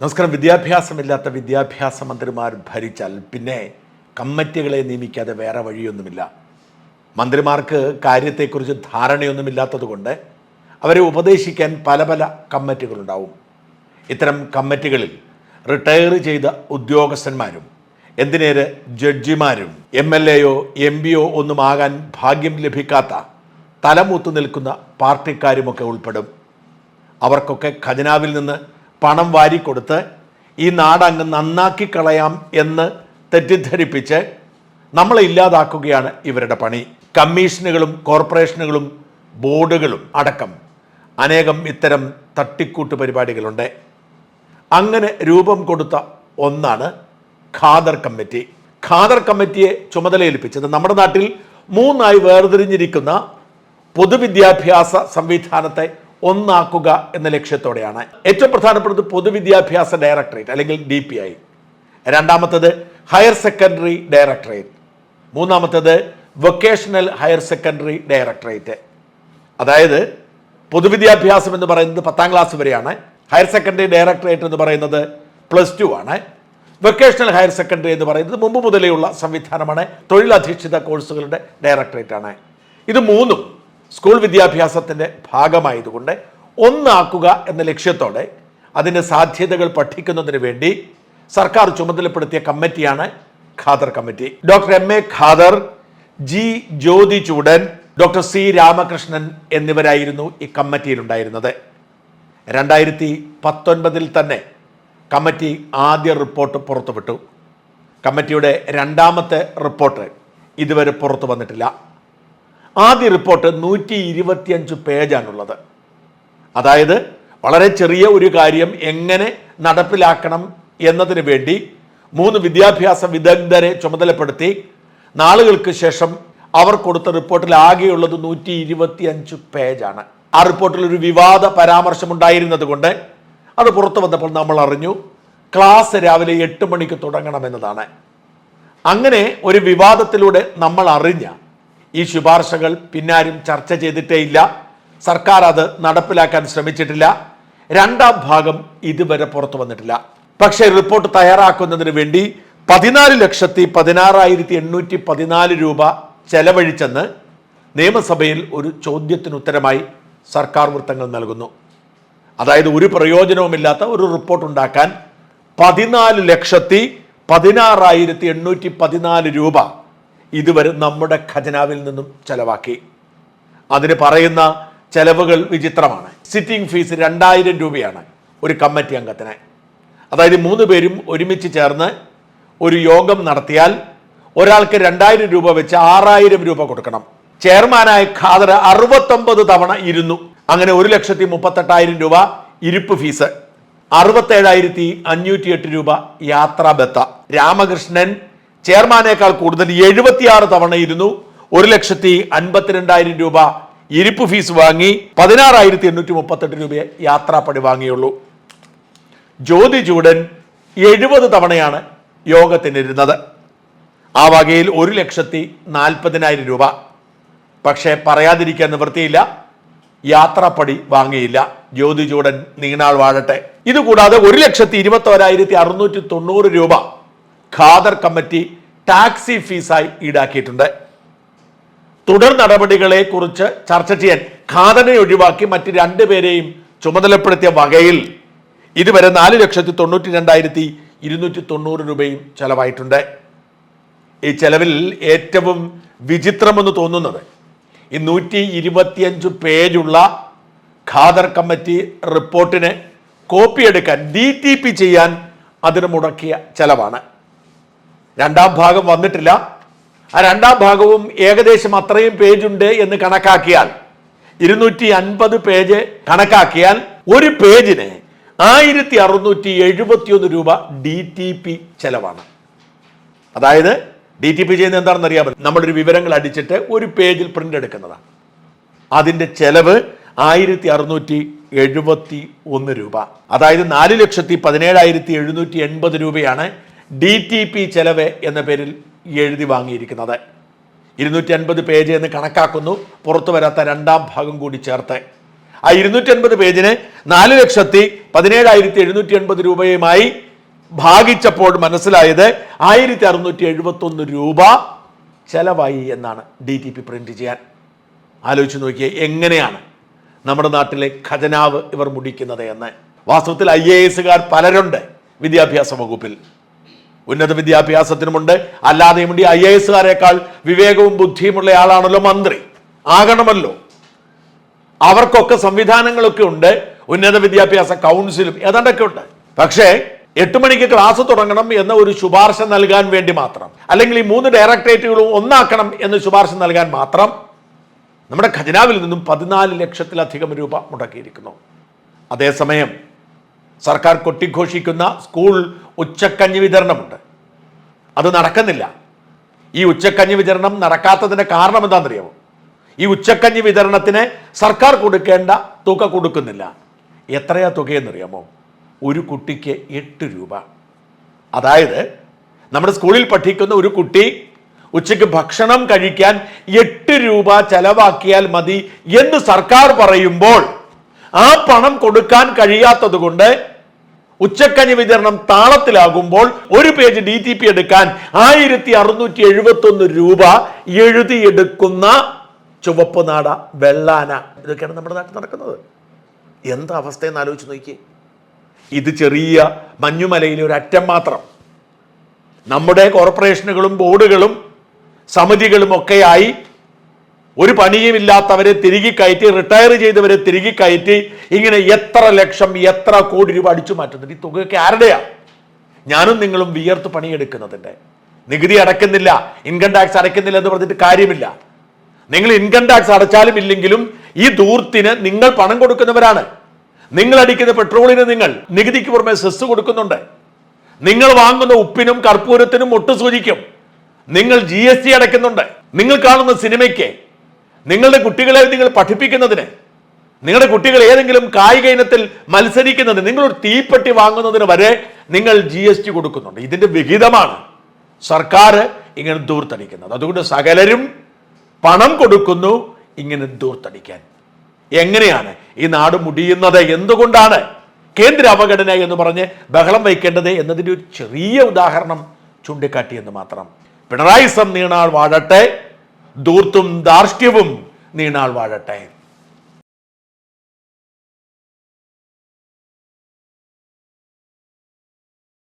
നമസ്കാരം. വിദ്യാഭ്യാസമില്ലാത്ത വിദ്യാഭ്യാസ മന്ത്രിമാർ ഭരിച്ചാൽ പിന്നെ കമ്മിറ്റികളെ നിയമിക്കാതെ വേറെ വഴിയൊന്നുമില്ല. മന്ത്രിമാർക്ക് കാര്യത്തെക്കുറിച്ച് ധാരണയൊന്നുമില്ലാത്തതുകൊണ്ട് അവരെ ഉപദേശിക്കാൻ പല പല കമ്മിറ്റികളുണ്ടാവും. ഇത്തരം കമ്മിറ്റികളിൽ റിട്ടയർ ചെയ്ത ഉദ്യോഗസ്ഥന്മാരും എന്തിനേറെ ജഡ്ജിമാരും എം എൽ എയോ എം പിയോ ഒന്നും ആകാൻ ഭാഗ്യം ലഭിക്കാത്ത തലമൂത്ത് നിൽക്കുന്ന പാർട്ടിക്കാരുമൊക്കെ ഉൾപ്പെടും. അവർക്കൊക്കെ ഖജനാവിൽ നിന്ന് പണം വാരിക്കൊടുത്ത് ഈ നാടങ്ങ് നന്നാക്കി കളയാം എന്ന് തെറ്റിദ്ധരിപ്പിച്ച് നമ്മളെ ഇല്ലാതാക്കുകയാണ് ഇവരുടെ പണി. കമ്മീഷനുകളും കോർപ്പറേഷനുകളും ബോർഡുകളും അടക്കം അനേകം ഇത്തരം തട്ടിക്കൂട്ട് പരിപാടികളുണ്ട്. അങ്ങനെ രൂപം കൊടുത്ത ഒന്നാണ് ഖാദർ കമ്മിറ്റി. ഖാദർ കമ്മിറ്റിയെ ചുമതലയേൽപ്പിച്ചത് നമ്മുടെ നാട്ടിൽ മൂന്നായി വേർതിരിഞ്ഞിരിക്കുന്ന പൊതുവിദ്യാഭ്യാസ സംവിധാനത്തെ ഒന്നാക്കുക എന്ന ലക്ഷ്യത്തോടെയാണ്. ഏറ്റവും പ്രധാനപ്പെട്ടത് പൊതുവിദ്യാഭ്യാസ ഡയറക്ടറേറ്റ് അല്ലെങ്കിൽ ഡി പി ഐ രണ്ടാമത്തത് ഹയർ സെക്കൻഡറി ഡയറക്ടറേറ്റ്. മൂന്നാമത്തത് വൊക്കേഷണൽ ഹയർ സെക്കൻഡറി ഡയറക്ടറേറ്റ്. അതായത് പൊതുവിദ്യാഭ്യാസം എന്ന് പറയുന്നത് പത്താം ക്ലാസ് വരെയാണ്. ഹയർ സെക്കൻഡറി ഡയറക്ടറേറ്റ് എന്ന് പറയുന്നത് പ്ലസ് ടു ആണ്. വൊക്കേഷണൽ ഹയർ സെക്കൻഡറി എന്ന് പറയുന്നത് മുമ്പ് മുതലേയുള്ള സംവിധാനമാണ്. തൊഴിലധിഷ്ഠിത കോഴ്സുകളുടെ ഡയറക്ടറേറ്റ് ആണ്. ഇത് മൂന്നും സ്കൂൾ വിദ്യാഭ്യാസത്തിന്റെ ഭാഗമായതുകൊണ്ട് ഒന്നാക്കുക എന്ന ലക്ഷ്യത്തോടെ അതിന്റെ സാധ്യതകൾ പഠിക്കുന്നതിന് വേണ്ടി സർക്കാർ ചുമതലപ്പെടുത്തിയ കമ്മിറ്റിയാണ് Khader committee. Doctor M A Khader G Jyothi Choodan doctor C Ramakrishnan എന്നിവരായിരുന്നു ഈ കമ്മിറ്റിയിലുണ്ടായിരുന്നത്. രണ്ടായിരത്തി പത്തൊൻപതിൽ തന്നെ കമ്മിറ്റി ആദ്യ റിപ്പോർട്ട് പുറത്തുവിട്ടു. കമ്മിറ്റിയുടെ രണ്ടാമത്തെ റിപ്പോർട്ട് ഇതുവരെ പുറത്തു വന്നിട്ടില്ല. ആദ്യ റിപ്പോർട്ട് നൂറ്റി ഇരുപത്തിയഞ്ച് പേജാണുള്ളത്. അതായത് വളരെ ചെറിയ ഒരു കാര്യം എങ്ങനെ നടപ്പിലാക്കണം എന്നതിന് വേണ്ടി മൂന്ന് വിദ്യാഭ്യാസ വിദഗ്ധരെ ചുമതലപ്പെടുത്തി നാളുകൾക്ക് ശേഷം അവർ കൊടുത്ത റിപ്പോർട്ടിൽ ആകെയുള്ളത് നൂറ്റി ഇരുപത്തിയഞ്ച് പേജാണ്. ആ റിപ്പോർട്ടിൽ ഒരു വിവാദ പരാമർശമുണ്ടായിരുന്നത് കൊണ്ട് അത് പുറത്തു വന്നപ്പോൾ നമ്മൾ അറിഞ്ഞു ക്ലാസ് രാവിലെ എട്ട് മണിക്ക് തുടങ്ങണമെന്നതാണ്. അങ്ങനെ ഒരു വിവാദത്തിലൂടെ നമ്മൾ അറിഞ്ഞ ഈ ശുപാർശകൾ പിന്നാരും ചർച്ച ചെയ്തിട്ടേ ഇല്ല സർക്കാർ അത് നടപ്പിലാക്കാൻ ശ്രമിച്ചിട്ടില്ല. രണ്ടാം ഭാഗം ഇതുവരെ പുറത്തു വന്നിട്ടില്ല. പക്ഷേ റിപ്പോർട്ട് തയ്യാറാക്കുന്നതിന് വേണ്ടി പതിനാല് ലക്ഷത്തി പതിനാറായിരത്തി എണ്ണൂറ്റി പതിനാല് രൂപ ചെലവഴിച്ചെന്ന് നിയമസഭയിൽ ഒരു ചോദ്യത്തിന് ഉത്തരമായി സർക്കാർ വൃത്തങ്ങൾ നൽകുന്നു. അതായത് ഒരു പ്രയോജനവുമില്ലാത്ത ഒരു റിപ്പോർട്ട് ഉണ്ടാക്കാൻ പതിനാല് ലക്ഷത്തി പതിനാറായിരത്തി എണ്ണൂറ്റി പതിനാല് രൂപ ഇതുവരെ നമ്മുടെ ഖജനാവിൽ നിന്നും ചെലവാക്കി. അതിന് പറയുന്ന ചെലവുകൾ വിചിത്രമാണ്. സിറ്റിംഗ് ഫീസ് രണ്ടായിരം രൂപയാണ് ഒരു കമ്മിറ്റി അംഗത്തിന്. അതായത് മൂന്ന് പേരും ഒരുമിച്ച് ചേർന്ന് ഒരു യോഗം നടത്തിയാൽ ഒരാൾക്ക് രണ്ടായിരം രൂപ വെച്ച് ആറായിരം രൂപ കൊടുക്കണം. ചെയർമാനായ ഖാദർ അറുപത്തൊമ്പത് തവണ ഇരുന്നു. അങ്ങനെ ഒരു ലക്ഷത്തി മുപ്പത്തെട്ടായിരം രൂപ ഇരിപ്പ് ഫീസ് അറുപത്തേഴായിരത്തി അഞ്ഞൂറ്റി എട്ട് രൂപ യാത്രാബത്ത രാമകൃഷ്ണൻ ചെയർമാനേക്കാൾ കൂടുതൽ എഴുപത്തിയാറ് തവണ ഇരുന്നു. ഒരു ലക്ഷത്തി അൻപത്തിരണ്ടായിരം രൂപ ഇരിപ്പ് ഫീസ് വാങ്ങി പതിനാറായിരത്തി എണ്ണൂറ്റി മുപ്പത്തെട്ട് രൂപയെ യാത്രാപ്പടി വാങ്ങിയുള്ളൂ. ജ്യോതി ചൂടൻ എഴുപത് തവണയാണ് യോഗത്തിനിരുന്നത്. ആ വകയിൽ ഒരു ലക്ഷത്തി നാൽപ്പതിനായിരം രൂപ. പക്ഷേ പറയാതിരിക്കാൻ നിവൃത്തിയില്ല. യാത്രാപ്പടി വാങ്ങിയില്ല. ജ്യോതി ചൂടൻ നീണാൾ വാഴട്ടെ. ഇതുകൂടാതെ ഒരു ലക്ഷത്തി ഇരുപത്തോരായിരത്തി അറുന്നൂറ്റി തൊണ്ണൂറ് രൂപ ഖാദർ കമ്മിറ്റി ടാക്സി ഫീസായി ഈടാക്കിയിട്ടുണ്ട്. തുടർ നടപടികളെ കുറിച്ച് ചർച്ച ചെയ്യാൻ ഖാദനെ ഒഴിവാക്കി മറ്റ് രണ്ടുപേരെയും ചുമതലപ്പെടുത്തിയ വകയിൽ ഇതുവരെ നാല് ലക്ഷത്തി തൊണ്ണൂറ്റി രണ്ടായിരത്തി ഇരുന്നൂറ്റി തൊണ്ണൂറ് രൂപയും ചെലവായിട്ടുണ്ട്. ഈ ചെലവിൽ ഏറ്റവും വിചിത്രമെന്ന് തോന്നുന്നത് ഈ നൂറ്റി ഇരുപത്തിയഞ്ച് പേജുള്ള ഖാദർ കമ്മിറ്റി റിപ്പോർട്ടിനെ കോപ്പിയെടുക്കാൻ ഡി ടി പി ചെയ്യാൻ അതിന് മുടക്കിയ ചെലവാണ്. രണ്ടാം ഭാഗം വന്നിട്ടില്ല. ആ രണ്ടാം ഭാഗവും ഏകദേശം അത്രയും പേജുണ്ട് എന്ന് കണക്കാക്കിയാൽ ഇരുന്നൂറ്റി അൻപത് പേജ് കണക്കാക്കിയാൽ ഒരു പേജിന് ആയിരത്തി അറുന്നൂറ്റി എഴുപത്തിയൊന്ന് രൂപ ഡി ടി പി ചെലവാണ്. അതായത് ഡി ടി പി ചെയ്യുന്നത് എന്താണെന്ന് അറിയാമോ? നമ്മളൊരു വിവരങ്ങൾ അടിച്ചിട്ട് ഒരു പേജിൽ പ്രിന്റ് എടുക്കുന്നതാണ് അതിന്റെ ചെലവ് ആയിരത്തി അറുന്നൂറ്റി എഴുപത്തി ഒന്ന് രൂപ. അതായത് നാല് ലക്ഷത്തി പതിനേഴായിരത്തി എഴുന്നൂറ്റി എൺപത് രൂപയാണ് ഡി ടി പി ചെലവ് എന്ന പേരിൽ എഴുതി വാങ്ങിയിരിക്കുന്നത്. ഇരുന്നൂറ്റി അൻപത് പേജ് എന്ന് കണക്കാക്കുന്നു. പുറത്തു വരാത്ത രണ്ടാം ഭാഗം കൂടി ചേർത്ത്. ആ ഇരുന്നൂറ്റി അൻപത് പേജിന് നാല് ലക്ഷത്തി പതിനേഴായിരത്തി എഴുന്നൂറ്റി എൺപത് രൂപയുമായി ഭാഗിച്ചപ്പോൾ മനസ്സിലായത് ആയിരത്തി അറുന്നൂറ്റി എഴുപത്തി ഒന്ന് രൂപ ചെലവായി എന്നാണ് ഡി ടി പി പ്രിന്റ് ചെയ്യാൻ. ആലോചിച്ച് നോക്കിയേ എങ്ങനെയാണ് നമ്മുടെ നാട്ടിലെ ഖജനാവ് ഇവർ മുടിക്കുന്നത് എന്ന്. വാസ്തവത്തിൽ ഐ എ എസുകാർ പലരുണ്ട് വിദ്യാഭ്യാസ വകുപ്പിൽ. ഉന്നത വിദ്യാഭ്യാസത്തിനുമുണ്ട്. അല്ലാതെയുമുണ്ട് ഐ എ എസുകാരേക്കാൾ വിവേകവും ബുദ്ധിയുമുള്ള ആളാണല്ലോ മന്ത്രി. ആകണമല്ലോ. അവർക്കൊക്കെ സംവിധാനങ്ങളൊക്കെ ഉണ്ട്. ഉന്നത വിദ്യാഭ്യാസ കൗൺസിലും ഏതാണ്ടൊക്കെ ഉണ്ട് പക്ഷേ എട്ട് മണിക്ക് ക്ലാസ് തുടങ്ങണം എന്ന ഒരു ശുപാർശ നൽകാൻ വേണ്ടി മാത്രം. അല്ലെങ്കിൽ ഈ മൂന്ന് ഡയറക്ടറേറ്റുകളും ഒന്നാക്കണം എന്ന് ശുപാർശ നൽകാൻ മാത്രം നമ്മുടെ ഖജനാവിൽ നിന്നും പതിനാല് ലക്ഷത്തിലധികം രൂപ മുടക്കിയിരിക്കുന്നു. അതേസമയം സർക്കാർ കൊട്ടിഘോഷിക്കുന്ന സ്കൂൾ ഉച്ചക്കഞ്ഞി വിതരണമുണ്ട്. അത് നടക്കുന്നില്ല. ഈ ഉച്ചക്കഞ്ഞി വിതരണം നടക്കാത്തതിന്റെ കാരണം എന്താണെന്നറിയാമോ? ഈ ഉച്ചക്കഞ്ഞി വിതരണത്തിന് സർക്കാർ കൊടുക്കേണ്ട തുക കൊടുക്കുന്നില്ല. എത്രയാ തുകയെന്നറിയാമോ? ഒരു കുട്ടിക്ക് എട്ട് രൂപ. അതായത് നമ്മുടെ സ്കൂളിൽ പഠിക്കുന്ന ഒരു കുട്ടി ഉച്ചയ്ക്ക് ഭക്ഷണം കഴിക്കാൻ എട്ട് രൂപ ചെലവാക്കിയാൽ മതി എന്ന് സർക്കാർ പറയുമ്പോൾ ആ പണം കൊടുക്കാൻ കഴിയാത്തത് കൊണ്ട് ഉച്ചക്കഞ്ഞി വിതരണം താളത്തിലാകുമ്പോൾ ഒരു പേജ് ഡി ടി പി എടുക്കാൻ ആയിരത്തി അറുന്നൂറ്റി എഴുപത്തി ഒന്ന് രൂപ എഴുതിയെടുക്കുന്ന ചുവപ്പ് നാട വെള്ളാന. ഇതൊക്കെയാണ് നമ്മുടെ നാട്ടിൽ നടക്കുന്നത്. എന്താ അവസ്ഥ എന്ന് ആലോചിച്ച് നോക്കിയേ ഇത് ചെറിയ മഞ്ഞുമലയിലെ ഒരു അറ്റം മാത്രം. നമ്മുടെ കോർപ്പറേഷനുകളും ബോർഡുകളും സമിതികളും ഒക്കെയായി ഒരു പണിയും ഇല്ലാത്തവരെ തിരികെ കയറ്റി റിട്ടയർ ചെയ്തവരെ തിരികെ കയറ്റി ഇങ്ങനെ എത്ര ലക്ഷം എത്ര കോടി രൂപ അടിച്ചു മാറ്റുന്നുണ്ട് ഈ തുകയൊക്കെ ആരുടെയാ? ഞാനും നിങ്ങളും വിയർത്ത് പണിയെടുക്കുന്നതിന്റെ. നികുതി അടയ്ക്കുന്നില്ല ഇൻകം ടാക്സ് അടയ്ക്കുന്നില്ല എന്ന് പറഞ്ഞിട്ട് കാര്യമില്ല. നിങ്ങൾ ഇൻകം ടാക്സ് അടച്ചാലും ഇല്ലെങ്കിലും ഈ ദൂർത്തിന് നിങ്ങൾ പണം കൊടുക്കുന്നവരാണ്. നിങ്ങൾ അടിക്കുന്ന പെട്രോളിന് നിങ്ങൾ നികുതിക്ക് പുറമെ സെസ് കൊടുക്കുന്നുണ്ട്. നിങ്ങൾ വാങ്ങുന്ന ഉപ്പിനും കർപ്പൂരത്തിനും ഒട്ടു സൂചിക്കും. നിങ്ങൾ ജി അടയ്ക്കുന്നുണ്ട്. നിങ്ങൾ കാണുന്ന സിനിമയ്ക്ക് നിങ്ങളുടെ കുട്ടികളെ നിങ്ങൾ പഠിപ്പിക്കുന്നതിന് നിങ്ങളുടെ കുട്ടികൾ ഏതെങ്കിലും കായിക ഇനത്തിൽ മത്സരിക്കുന്നതിന് നിങ്ങളൊരു തീപ്പെട്ടി വാങ്ങുന്നതിന് വരെ നിങ്ങൾ ജി എസ് ടി കൊടുക്കുന്നുണ്ട്. ഇതിന്റെ വിഹിതമാണ് സർക്കാർ ഇങ്ങനെ ദൂർത്തടിക്കുന്നത്. അതുകൊണ്ട് സകലരും പണം കൊടുക്കുന്നു ഇങ്ങനെ ദൂർത്തടിക്കാൻ. എങ്ങനെയാണ് ഈ നാട് മുടിയുന്നത്? എന്തുകൊണ്ടാണ് കേന്ദ്ര അവഗണന എന്ന് പറഞ്ഞ് ബഹളം വയ്ക്കേണ്ടത് എന്നതിന്റെ ഒരു ചെറിയ ഉദാഹരണം ചൂണ്ടിക്കാട്ടി എന്ന് മാത്രം. പിണറായി സം നീണാൾ വാഴട്ടെ. ദൂർത്തും ദാർഷ്ട്യവും നീണാൾ വാഴട്ടെ.